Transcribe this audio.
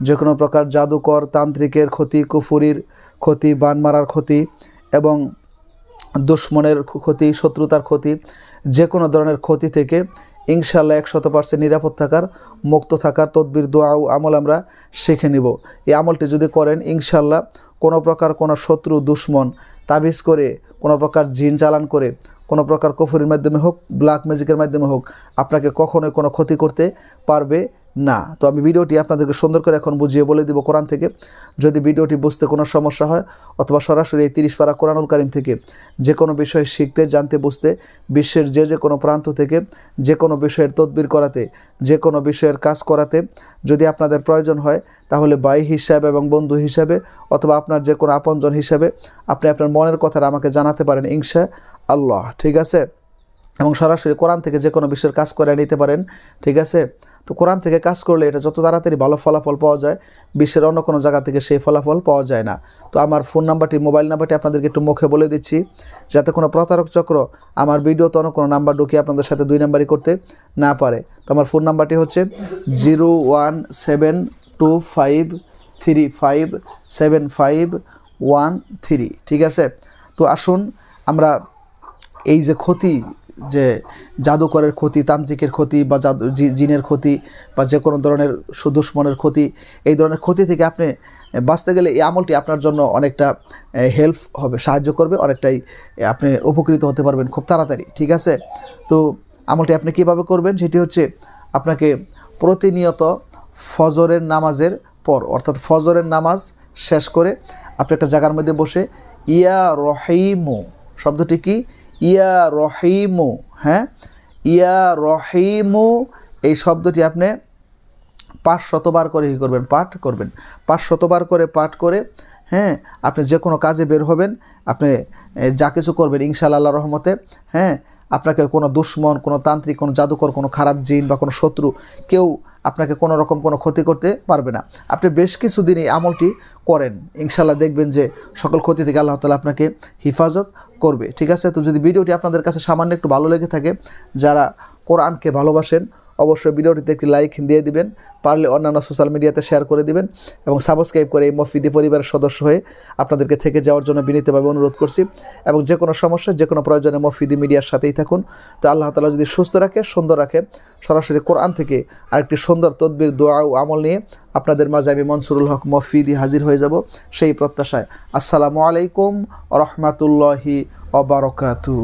যে কোনো প্রকার জাদুকর, তান্ত্রিকের ক্ষতি, কুফুরির ক্ষতি বান মারার ক্ষতি এবং দুশ্মনের ক্ষতি, শত্রুতার ক্ষতি যে কোনো ধরনের ক্ষতি থেকে ইনশাল্লাহ একশত পার্সেন্ট নিরাপদ থাকার, মুক্ত থাকার তদবির, দোয়া ও আমল আমরা শিখে নিব। এই আমলটি যদি করেন ইনশাল্লাহ কোনো প্রকার কোনো শত্রু, দুশ্মন তাবিজ করে, কোনো প্রকার জিন চালান করে কোনো প্রকার কফুরির মাধ্যমে হোক ব্ল্যাক ম্যাজিকের মাধ্যমে হোক, আপনাকে কখনোই কোনো ক্ষতি করতে পারবে না। তো আমি ভিডিওটি আপনাদেরকে সুন্দর করে এখন বুঝিয়ে বলে দিব কোরআন থেকে। যদি ভিডিওটি বুঝতে কোনো সমস্যা হয় অথবা সরাসরি এই তিরিশ পারা কোরআনুল কারিম থেকে যে কোনো বিষয় শিখতে, জানতে, বুঝতে বিশ্বের যে যে কোনো প্রান্ত থেকে যে কোনো বিষয়ের তদবির করাতে যে কোনো বিষয়ের কাজ করাতে যদি আপনাদের প্রয়োজন হয়, তাহলে বাই হিসাবে এবং বন্ধু হিসাবে অথবা আপনার যে কোনো আপনজন হিসাবে আপনি আপনার মনের কথাটা আমাকে জানাতে পারেন ইংশা আল্লাহ। ঠিক আছে? এবং সরাসরি কোরআন থেকে যে কোনো বিষয়ের কাজ করে নিতে পারেন। ঠিক আছে? তো কোরআন থেকে কাজ করলে এটা যত তাড়াতাড়ি ভালো ফলাফল পাওয়া যায়, বিশ্বের অন্য কোনো জায়গা থেকে সেই ফলাফল পাওয়া যায় না। তো আমার ফোন নাম্বারটি, মোবাইল নাম্বারটি আপনাদেরকে একটু মুখে বলে দিচ্ছি, যাতে কোনো প্রতারক চক্র আমার ভিডিওতে অন্য কোনো নাম্বার ঢুকিয়ে আপনাদের সাথে দুই নাম্বারই করতে না পারে। তো আমার ফোন নাম্বারটি হচ্ছে zero one seven two five three five seven five one three. ঠিক আছে? তো আসুন, আমরা এই যে ক্ষতি যে জাদুকরের ক্ষতি, তান্ত্রিকের ক্ষতি বা জাদু জিনের ক্ষতি বা যে কোনো ধরনের সুদুশ্মনের ক্ষতি, এই ধরনের ক্ষতি থেকে আপনি বাঁচতে গেলে এই আমলটি আপনার জন্য অনেকটা হেল্প হবে, সাহায্য করবে, অনেকটাই আপনি উপকৃত হতে পারবেন খুব তাড়াতাড়ি, ঠিক আছে? তো আমলটি আপনি কীভাবে করবেন? সেটি হচ্ছে আপনাকে প্রতিনিয়ত ফজরের নামাজের পর, অর্থাৎ ফজরের নামাজ শেষ করে আপনি একটা জায়গার মধ্যে বসে, ইয়া রহিমু শব্দটি কি? ইয়া রহিমু হ্যাঁ? ইয়া রহিমু, এই শব্দটি আপনি পাঁচ শতবার করে কী করবেন, পাঠ করবেন। পাঁচ শতবার করে, পাঠ করে হ্যাঁ? আপনি যে কোনো কাজে বের হবেন, আপনি যা কিছু করবেন, ইনশাআল্লাহ আল্লাহ রহমতে হ্যাঁ? আপনাকে কোনো দুশ্মন, কোনো তান্ত্রিক, কোনো জাদুকর, কোনো খারাপ জিন বা কোনো শত্রু, কেউ আপনাকে কোনো রকম কোনো ক্ষতি করতে পারবে না। আপনি বেশ কিছুদিন এই আমলটি করেন। ইনশাল্লাহ দেখবেন যে সকল ক্ষতি থেকে আল্লাহ তালা আপনাকে হেফাজত করবে। ঠিক আছে? তো যদি ভিডিওটি আপনাদের কাছে সামান্য একটু ভালো লেগে থাকে, যারা কোরআনকে ভালোবাসেন অবশ্যই ভিডিওটিতে একটি লাইক দিয়ে দিবেন, পারলে অন্যান্য সোশ্যাল মিডিয়াতে শেয়ার করে দিবেন এবং সাবস্ক্রাইব করে এই মফিদি পরিবারের সদস্য হয়ে আপনাদেরকে থেকে যাওয়ার জন্য বিনীতভাবে অনুরোধ করছি এবং যে কোনো সমস্যা, যে কোনো প্রয়োজনে মফিদি মিডিয়ার সাথেই থাকুন। তো আল্লাহ তালা যদি সুস্থ রাখে, সুন্দর রাখে, সরাসরি কোরআন থেকে আরেকটি সুন্দর তদবির, দোয়া ও আমল নিয়ে আপনাদের মাঝে আমি মনসুরুল হক মফিদি হাজির হয়ে যাব সেই প্রত্যাশায়। আসসালামু আলাইকুম রহমাতুল্লাহি অবরকাতু